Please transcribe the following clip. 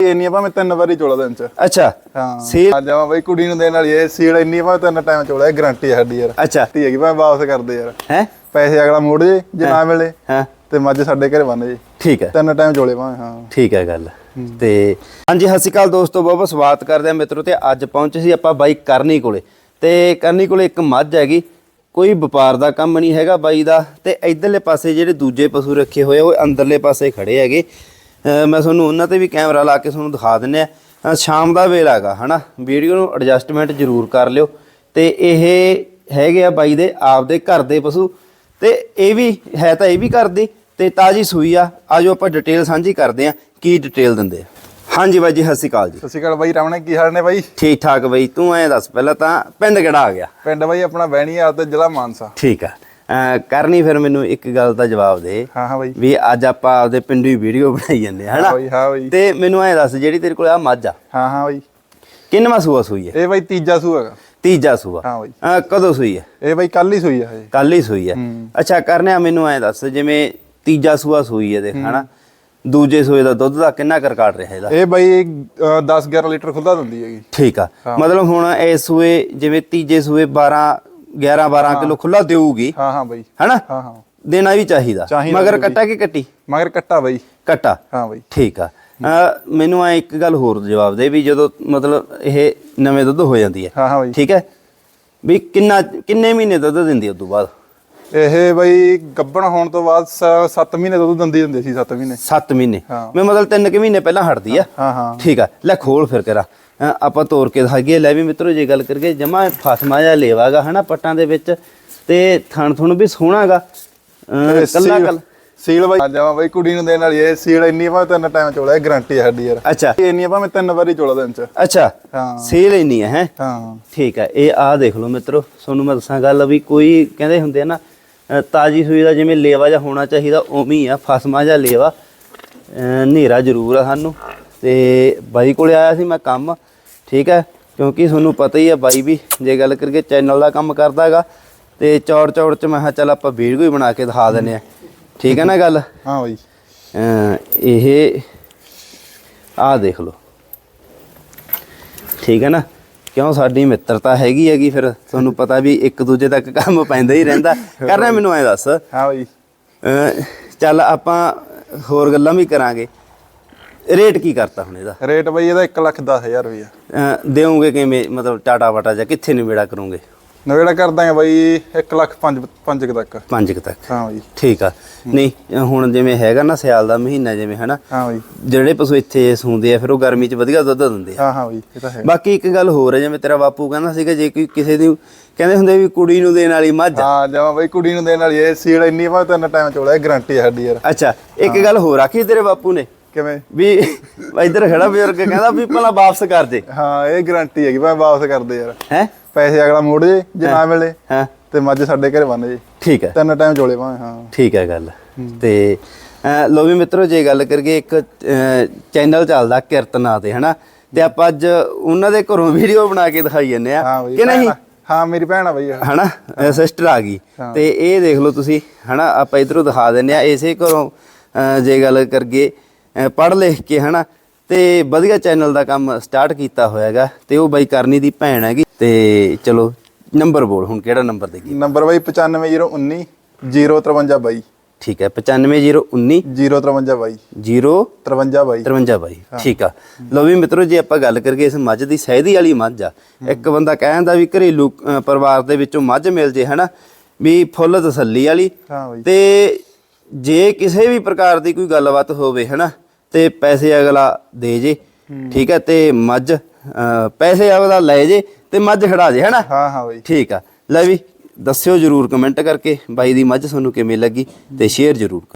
ਇੰਨੀਆਂ ਭਾਵੇਂ ਤਿੰਨ ਵਾਰੀ ਚੋਲਾ ਦਿਨ ਚ। ਅੱਛਾ। ਹਾਂ। ਸੇਲ ਆ ਜਾਵਾਂ ਬਈ ਕੁੜੀ ਨੂੰ ਦੇਣ ਵਾਲੀ ਇਹ ਸੀਲ ਇੰਨੀ ਭਾਵੇਂ ਤਿੰਨ ਟਾਈਮ ਚੋਲਾ ਇਹ ਗਾਰੰਟੀ ਹੈ ਸਾਡੀ ਯਾਰ। ਅੱਛਾ। ਤੀ ਹੈਗੀ ਭਾਵੇਂ ਵਾਪਸ ਕਰਦੇ ਯਾਰ। ਹੈ? ਪੈਸੇ ਅਗਲਾ ਮੋੜ ਜੇ ਜੇ ਨਾ ਮਿਲੇ ਹਾਂ? ਤੇ ਮੱਝ ਸਾਡੇ ਘਰੇ ਬੰਨ ਜੇ। ਠੀਕ ਹੈ। ਤਿੰਨ ਟਾਈਮ ਚੋਲੇ ਭਾਵੇਂ ਹਾਂ। ਠੀਕ ਹੈ ਗੱਲ। ਤੇ ਹਾਂਜੀ ਸਤਿ ਸ਼੍ਰੀ ਅਕਾਲ ਦੋਸਤੋ ਬਹੁਤ ਬਹੁਤ ਸਵਾਗਤ ਕਰਦੇ ਆ ਮਿੱਤਰੋ ਤੇ ਅੱਜ ਪਹੁੰਚੇ ਸੀ ਆਪਾਂ ਬਾਈ ਕਰਨੀ ਕੋਲੇ। ਤੇ ਕਰਨੀ ਕੋਲੇ ਇੱਕ ਮੱਝ ਹੈਗੀ ਕੋਈ ਵਪਾਰ ਦਾ ਕੰਮ ਨਹੀਂ ਹੈਗਾ ਬਾਈ ਦਾ। ਤੇ ਇਧਰਲੇ ਪਾਸੇ ਜਿਹੜੇ ਦੂਜੇ ਪਸ਼ੂ ਰੱਖੇ ਹੋਏ ਆ ਉਹ ਅੰਦਰਲੇ ਪਾਸੇ ਖੜੇ ਹੈਗੇ। ਮੈਂ ਤੁਹਾਨੂੰ ਉਹਨਾਂ ਤੇ ਵੀ ਕੈਮਰਾ ਲਾ ਕੇ ਤੁਹਾਨੂੰ ਦਿਖਾ ਦਿੰਨੇ ਆ। ਸ਼ਾਮ ਦਾ ਵੇਲਾ ਹੈਗਾ ਹਨਾ? ਵੀਡੀਓ ਨੂੰ ਐਡਜਸਟਮੈਂਟ ਜ਼ਰੂਰ ਕਰ ਲਿਓ। ਤੇ ਇਹ ਹੈਗੇ ਆ ਬਾਈ ਦੇ ਆਪਦੇ ਘਰ ਦੇ ਪਸ਼ੂ। ਤੇ ਇਹ ਵੀ ਹੈ ਤਾਂ ਇਹ ਵੀ ਕਰਦੀ ਤੇ ਤਾਜੀ ਸੂਈ ਆ। ਆਜੋ ਆਪਾਂ ਡਿਟੇਲ ਸਾਂਝੀ ਕਰਦੇ ਆ ਕੀ ਡਿਟੇਲ ਦਿੰਦੇ ਆ। ਹਾਂਜੀ ਬਾਈ ਜੀ ਸਤਿ ਸ਼੍ਰੀ ਅਕਾਲ ਜੀ। ਸਤਿ ਸ਼੍ਰੀ ਅਕਾਲ ਬਾਈ ਰਾਵਣੇ ਕੀ ਹਾਲ ਨੇ ਬਾਈ? ਠੀਕ ਠਾਕ ਬਾਈ ਤੂੰ ਐਂ ਦੱਸ ਪਹਿਲਾਂ ਤਾਂ ਪਿੰਡ ਕਿਹੜਾ ਆ ਗਿਆ? ਪਿੰਡ ਬਾਈ ਆਪਣਾ ਬਹਿਣੀਆਲ ਤੇ ਜ਼ਿਲ੍ਹਾ ਮਾਨਸਾ। ਠੀਕ ਆ। ਕਰਨੀ ਫਿਰ ਮੈਨੂੰ ਇੱਕ ਗੱਲ ਦਾ ਜਵਾਬ ਦੇ ਹਾਂ ਹਾਂ ਬਾਈ। ਵੀ ਅੱਜ ਆਪਾਂ ਆਪਦੇ ਪਿੰਡੂ ਹੀ ਵੀਡੀਓ ਬਣਾਈ ਜਾਂਦੇ ਹਾਂ ਹਨਾ? ਬਾਈ ਹਾਂ ਬਾਈ। ਤੇ ਮੈਨੂੰ ਐਂ ਦੱਸ ਜਿਹੜੀ ਤੇਰੇ ਕੋਲ ਆ ਮੱਝ ਆ ਹਾਂ ਹਾਂ ਬਾਈ। ਕਿੰਨਵਾਂ ਸੂਆ ਸੂਈ ਹੈ? ਇਹ ਬਾਈ ਤੀਜਾ ਸੂ ਹੈਗਾ। ਤੀਜਾ ਸੂਆ। ਹਾਂ ਬਾਈ। ਕਦੋਂ ਸੂਈ ਹੈ? ਇਹ ਬਾਈ ਕੱਲ ਹੀ ਸੂਈ ਆ ਹਜੇ ਕੱਲ ਹੀ ਸੂਈ ਹੈ। ਹੂੰ। ਅੱਛਾ ਕਰਨਿਆ ਮੈਨੂੰ ਐਂ ਦੱਸ ਜਿਵੇਂ ਤੀਜਾ ਸੂਆ ਸੂਈ ਹੈ ਦੇਖ ਹਨਾ? ਦੂਜੇ ਸੂਏ ਦਾ ਦੁੱਧ ਦਾ ਕਿੰਨਾ ਕਰ ਕਾਟ ਰਿਹਾ ਇਹਦਾ? ਇਹ ਬਾਈ 10 11 ਲੀਟਰ ਖੁੱਲਾ ਦਿੰਦੀ ਹੈਗੀ। ਠੀਕ ਆ। ਮਤਲਬ ਹੁਣ ਇਸ ਸੂਏ ਜਿਵੇਂ ਤੀਜੇ ਸੂਏ 12 11 12 ਕਿਲੋ ਖੁੱਲਾ ਦੇਊਗੀ। ਹਾਂ ਹਾਂ ਬਾਈ। ਹਨਾ? ਹਾਂ ਹਾਂ। ਦੇਣਾ ਵੀ ਚਾਹੀਦਾ। ਮਗਰ। ਕੱਟਾ ਕਿ ਕੱਟੀ? ਮਗਰ ਕੱਟਾ ਬਾਈ। ਕੱਟਾ? ਹਾਂ ਬਾਈ। ਠੀਕ ਆ। ਮੈਨੂੰ ਐ ਇੱਕ ਗੱਲ ਹੋਰ ਜਵਾਬ ਦੇ ਵੀ ਜਦੋਂ ਮਤਲਬ ਇਹ ਨਵੇਂ ਦੁੱਧ ਹੋ ਜਾਂਦੀ ਹੈ। ਹਾਂ ਹਾਂ ਬਾਈ। ਠੀਕ ਹੈ? ਵੀ ਕਿੰਨਾ ਕਿੰਨੇ ਮਹੀਨੇ ਦੁੱਧ ਦਿੰਦੀ ਉਸ ਤੋਂ ਬਾਅਦ? ਇਹ ਬਾਈ ਗੱਬਣ ਹੋਣ ਤੋਂ ਬਾਅਦ 7 ਮਹੀਨੇ ਦੁੱਧ ਦਿੰਦੀ ਹੁੰਦੀ ਸੀ 7 ਮਹੀਨੇ। 7 ਮਹੀਨੇ। ਮੈਂ ਮਤਲਬ 3 ਕਿ ਮਹੀਨੇ ਪਹਿਲਾਂ ਹਟਦੀ ਆ। ਹਾਂ ਹਾਂ। ਠੀਕ ਆ। ਲੈ ਖੋਲ ਫਿਰ ਕਰਾ। ਆਪਾਂ ਤੋੜ ਕੇ ਦਿਖਾਈਏ। ਲੈ ਵੀ ਮਿੱਤਰੋ ਜੇ ਗੱਲ ਕਰਕੇ ਜਮਾ ਫਸਮਾ ਜਾ ਲੇਵਾਗਾ ਹਨਾ ਪੱਟਾਂ ਦੇ ਵਿੱਚ। ਤੇ ਥਣ ਥੁਣ ਵੀ ਸੋਹਣਾਗਾ ਕੱਲਾ ਕੱਲਾ ਸੀਲ ਬਾਈ ਆ ਜਾਵਾਂ ਬਾਈ ਕੁੜੀ ਨੂੰ ਦੇਣ ਵਾਲੀ ਇਹ ਸੀਲ ਇੰਨੀ ਭਾਵੇਂ ਤਿੰਨ ਟਾਈਮ ਚੋਲਾ ਇਹ ਗਾਰੰਟੀ ਹੈ ਸਾਡੀ ਯਾਰ। ਅੱਛਾ। ਇੰਨੀਆਂ ਭਾਵੇਂ ਤਿੰਨ ਵਾਰੀ ਚੋਲਾ ਦਿਨ ਚ। ਅੱਛਾ। ਹਾਂ। ਸੇਲ ਨਹੀਂ ਹੈ ਹੈਂ? ਹਾਂ। ਠੀਕ ਆ ਇਹ ਆ ਦੇਖ ਲਓ ਮਿੱਤਰੋ ਤੁਹਾਨੂੰ ਮੈਂ ਦੱਸਾਂ ਗੱਲ ਵੀ ਕੋਈ ਕਹਿੰਦੇ ਹੁੰਦੇ ਆ ਨਾ ਤਾਜੀ ਸੂਈ ਦਾ ਜਿਵੇਂ ਲੇਵਾ ਜਾਂ ਹੋਣਾ ਚਾਹੀਦਾ ਉਵੇਂ ਹੀ ਆ ਫਸਮਾ ਜਾਂ ਲੇਵਾ। ਹਨੇਰਾ ਜ਼ਰੂਰ ਆ ਸਾਨੂੰ। ਤੇ ਬਾਈ ਕੋਲੇ ਆਇਆ ਸੀ ਮੈਂ ਕੰਮ ਠੀਕ ਹੈ? ਕਿਉਂਕਿ ਤੁਹਾਨੂੰ ਪਤਾ ਹੀ ਆ ਬਾਈ ਵੀ ਜੇ ਗੱਲ ਕਰਕੇ ਚੈਨਲ ਦਾ ਕੰਮ ਕਰਦਾ ਹੈਗਾ ਤੇ ਚੌੜ ਚੌੜ ਚ ਮੈਂ ਕਿਹਾ ਚੱਲ ਆਪਾਂ ਵੀਡੀਓ ਹੀ ਬਣਾ ਕੇ ਦਿਖਾ ਦਿੰਨੇ ਆ ਠੀਕ ਹੈ ਨਾ ਗੱਲ? ਹਾਂ ਬਾਈ। ਇਹ ਆ ਦੇਖ ਲਓ। ਠੀਕ ਹੈ ਨਾ? ਕਿਉਂ ਸਾਡੀ ਮਿੱਤਰਤਾ ਹੈਗੀ ਹੈਗੀ ਫਿਰ ਤੁਹਾਨੂੰ ਪਤਾ ਵੀ ਇੱਕ ਦੂਜੇ ਤੱਕ ਕੰਮ ਪੈਂਦਾ ਹੀ ਰਹਿੰਦਾ। ਕਰਨਾ ਮੈਨੂੰ ਐ ਦੱਸ। ਹਾਂ ਬਾਈ। ਚੱਲ ਆਪਾਂ ਹੋਰ ਗੱਲਾਂ ਵੀ ਕਰਾਂਗੇ। ਰੇਟ ਕੀ ਕਰਤਾ ਹੁਣ ਇਹਦਾ? ਰੇਟ ਬਾਈ ਇਹਦਾ 1 ਲੱਖ 10000 ਰੁਪਇਆ ਅ, ਦੇਵੋਗੇ ਕਿਵੇਂ? ਮਤਲਬ ਟਾਟਾ ਵਾਟਾ ਜਾਂ ਕਿੱਥੇ ਨਿਬੇੜਾ ਕਰੋਗੇ? ਨਵੇੜਾ ਕਰ ਦਾਂਗੇ ਬਾਈ 1 ਲੱਖ 5 5 ਤੱਕ। ਪੰਜ ਕੁ ਤੱਕ। ਹਾਂ ਬਾਈ। ਠੀਕ ਆ। ਨਹੀਂ ਹੁਣ ਜਿਵੇਂ ਹੈਗਾ ਨਾ ਸਿਆਲ ਦਾ ਮਹੀਨਾ ਜਿਵੇਂ ਹਨਾ? ਹਾਂ ਬਾਈ। ਜਿਹੜੇ ਪਸ਼ੂ ਇੱਥੇ ਸੂੰਦੇ ਆ ਫਿਰ ਉਹ ਗਰਮੀ 'ਚ ਵਧੀਆ ਦੁੱਧ ਦਿੰਦੇ ਆ। ਹਾਂ ਹਾਂ ਬਾਈ ਇਹ ਤਾਂ ਹੈ। ਬਾਕੀ ਇੱਕ ਗੱਲ ਹੋਰ ਹੈ ਜਿਵੇਂ ਤੇਰਾ ਬਾਪੂ ਕਹਿੰਦਾ ਸੀਗਾ ਜੇ ਕੋਈ ਕਿਸੇ ਦੀ ਕਹਿੰਦੇ ਹੁੰਦੇ ਵੀ ਕੁੜੀ ਨੂੰ ਦੇਣ ਵਾਲੀ ਮੱਝ। ਆ। ਹਾਂ ਜਾਵਾਂ ਬਾਈ ਕੁੜੀ ਨੂੰ ਦੇਣ ਵਾਲੀ ਇਹ ਸੀਲ ਇੰਨੀ ਭਾਵੇਂ ਤਿੰਨ ਟਾਈਮ ਚੋਲਾ ਇਹ ਗਾਰੰਟੀ ਹੈ ਸਾਡੀ ਯਾਰ। ਅੱਛਾ ਇੱਕ ਗੱਲ ਹੋਰ ਆਖੀ ਤੇਰੇ ਬਾਪੂ ਨੇ? ਕਿਵੇਂ? ਵੀ ਇੱਧਰ ਖੜਾ ਬਜ਼ੁਰਗ ਕਹਿੰਦਾ ਵੀ ਪਹਿਲਾਂ ਵਾਪਸ ਕਰ ਦੇ। ਹਾਂ ਇਹ ਗਾਰੰਟੀ ਹੈਗੀ ਭਾਵੇਂ ਵਾਪਸ ਕਰਦੇ ਯਾਰ। ਹੈ? ਪੈਸੇ ਅਗਲਾ ਮੋੜ ਜੇ ਜੇ ਨਾ ਮਿਲੇ ਹਾਂ? ਤੇ ਮੱਝ ਸਾਡੇ ਘਰੇ ਬੰਨ ਜੇ। ਠੀਕ ਹੈ। ਤਿੰਨ ਟਾਈਮ ਚੋਲੇ ਭਾਵੇਂ ਹਾਂ। ਠੀਕ ਹੈ ਗੱਲ। ਤੇ ਲਓ ਵੀ ਮਿੱਤਰੋ ਜੇ ਗੱਲ ਕਰੀਏ ਇੱਕ ਚੈਨਲ ਚੱਲਦਾ ਕਿਰਤ ਨਾਂ ਤੇ ਹਨਾ? ਤੇ ਆਪਾਂ ਅੱਜ ਉਹਨਾਂ ਦੇ ਘਰੋਂ ਵੀਡੀਓ ਬਣਾ ਕੇ ਦਿਖਾਈ ਜੰਨੇ ਆ ਕਿ ਨਹੀਂ। ਹਾਂ ਮੇਰੀ ਭੈਣ ਆ ਬਾਈ ਹਨਾ? ਸਿਸਟਰ ਆ ਗਈ। ਤੇ ਇਹ ਦੇਖ ਲਓ ਤੁਸੀਂ ਹਨਾ? ਆਪਾਂ ਇਧਰੋਂ ਦਿਖਾ ਦਿੰਨੇ ਆ ਇਸੇ ਘਰੋਂ ਜੇ ਗੱਲ ਕਰਗੇ ਪੜ੍ਹ ਲਿਖ ਕੇ ਹਨਾ? ਤੇ ਵਧੀਆ ਚੈਨਲ ਦਾ ਕੰਮ ਸਟਾਰਟ ਕੀਤਾ ਹੋਇਆਗਾ ਤੇ ਉਹ ਬਾਈ ਕਰਨੀ ਦੀ ਭੈਣ ਹੈਗੀ ਤੇ ਚਲੋ ਨੰਬਰ ਬੋਲ ਹੁਣ ਕਿਹੜਾ ਨੰਬਰ ਦੇਗੀ ਨੰਬਰ ਬਾਈ 95019 053 ਬਾਈ। ਠੀਕ ਹੈ 95019 053 ਬਾਈ। 0 53 ਬਾਈ। 53 ਬਾਈ ਠੀਕ ਆ। ਲਓ ਵੀ ਮਿੱਤਰੋ ਜੇ ਆਪਾਂ ਗੱਲ ਕਰੀਏ ਇਸ ਮੱਝ ਦੀ ਸਹਿਦੀ ਵਾਲੀ ਮੱਝ ਆ। ਇੱਕ ਬੰਦਾ ਕਹਿੰਦਾ ਵੀ ਘਰੇਲੂ ਪਰਿਵਾਰ ਦੇ ਵਿੱਚੋਂ ਮੱਝ ਮਿਲ ਜੇ ਹਨਾ? ਵੀ ਫੁੱਲ ਤਸੱਲੀ ਵਾਲੀ। ਹਾਂ ਬਾਈ। ਤੇ ਜੇ ਕਿਸੇ ਵੀ ਪ੍ਰਕਾਰ ਦੀ ਕੋਈ ਗੱਲਬਾਤ ਹੋਵੇ ਹਨਾ ਤੇ ਪੈਸੇ ਅਗਲਾ ਦੇ ਜੇ ਠੀਕ ਹੈ ਤੇ ਮੱਝ ਪੈਸੇ ਅਗਲਾ ਲੈ ਜੇ ਤੇ ਮੱਝ ਖੜਾ ਜੇ ਹਨਾ? ਹਾਂ ਹਾਂ ਬਾਈ। ਠੀਕ ਆ। ਲੈ ਵੀ ਦੱਸਿਓ ਜਰੂਰ ਕਮੈਂਟ ਕਰਕੇ ਬਾਈ ਦੀ ਮੱਝ ਤੁਹਾਨੂੰ ਕਿਵੇਂ ਲੱਗੀ ਤੇ ਸ਼ੇਅਰ ਜਰੂਰ